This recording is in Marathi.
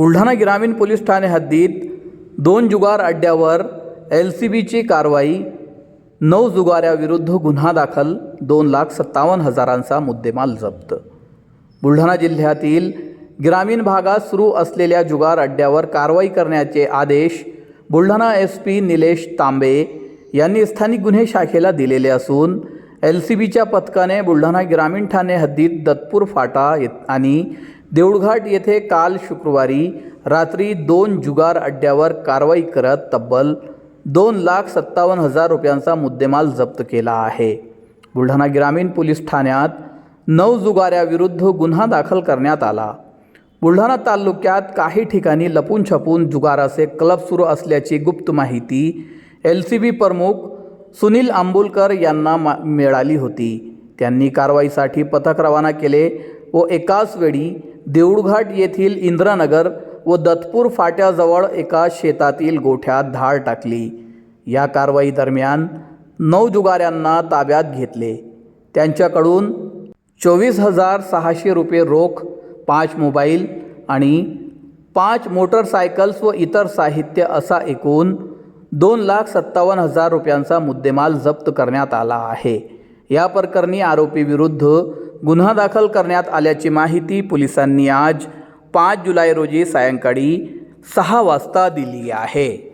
बुलढाणा ग्रामीण पोलीस ठाणे हद्दीत दोन जुगार अड्ड्यावर एल सी बीची कारवाई नऊ जुगाऱ्याविरुद्ध गुन्हा दाखल दोन लाख सत्तावन्न हजारांचा मुद्देमाल जप्त. बुलढाणा जिल्ह्यातील ग्रामीण भागात सुरू असलेल्या जुगार अड्ड्यावर कारवाई करण्याचे आदेश बुलढाणा एस पी निलेश तांबे यांनी स्थानिक गुन्हे शाखेला दिलेले असून एल सी बीच्या पथकाने बुलढाणा ग्रामीण ठाणे हद्दीत दत्तपूर फाटा येत आणि देऊळघाट येथे काल शुक्रवारी रात्री दोन जुगार अड्ड्यावर कारवाई करत तब्बल दोन लाख सत्तावन्न हजार रुपयांचा मुद्देमाल जप्त केला आहे. बुलढाणा ग्रामीण पोलीस ठाण्यात नऊ जुगाऱ्याविरुद्ध गुन्हा दाखल करण्यात आला. बुलढाणा तालुक्यात काही ठिकाणी लपून छपून जुगाराचे क्लब सुरू असल्याची गुप्त माहिती एल सी बी प्रमुख सुनील आंबुलकर यांना मा मिळाली होती. त्यांनी कारवाईसाठी पथक रवाना केले व एकाच वेळी देऊळघाट येथील इंद्रानगर व दत्तपूर फाट्याजवळ एका शेतातील गोठ्यात धाड टाकली. या कारवाई दरम्यान नऊ जुगाऱ्यांना ताब्यात घेतले. त्यांच्याकडून चोवीस हजार सहाशे रुपये रोख पाच मोबाईल आणि पाच मोटरसायकल्स व इतर साहित्य असा एकूण दोन लाख सत्तावन्न हजार रुपयांचा मुद्देमाल जप्त करण्यात आला आहे. या प्रकरणी आरोपीविरुद्ध गुन्हा दाखल करण्यात आल्याची माहिती पोलिसांनी आज पाच जुलै रोजी सायंकाळी सहा वाजता दिली आहे.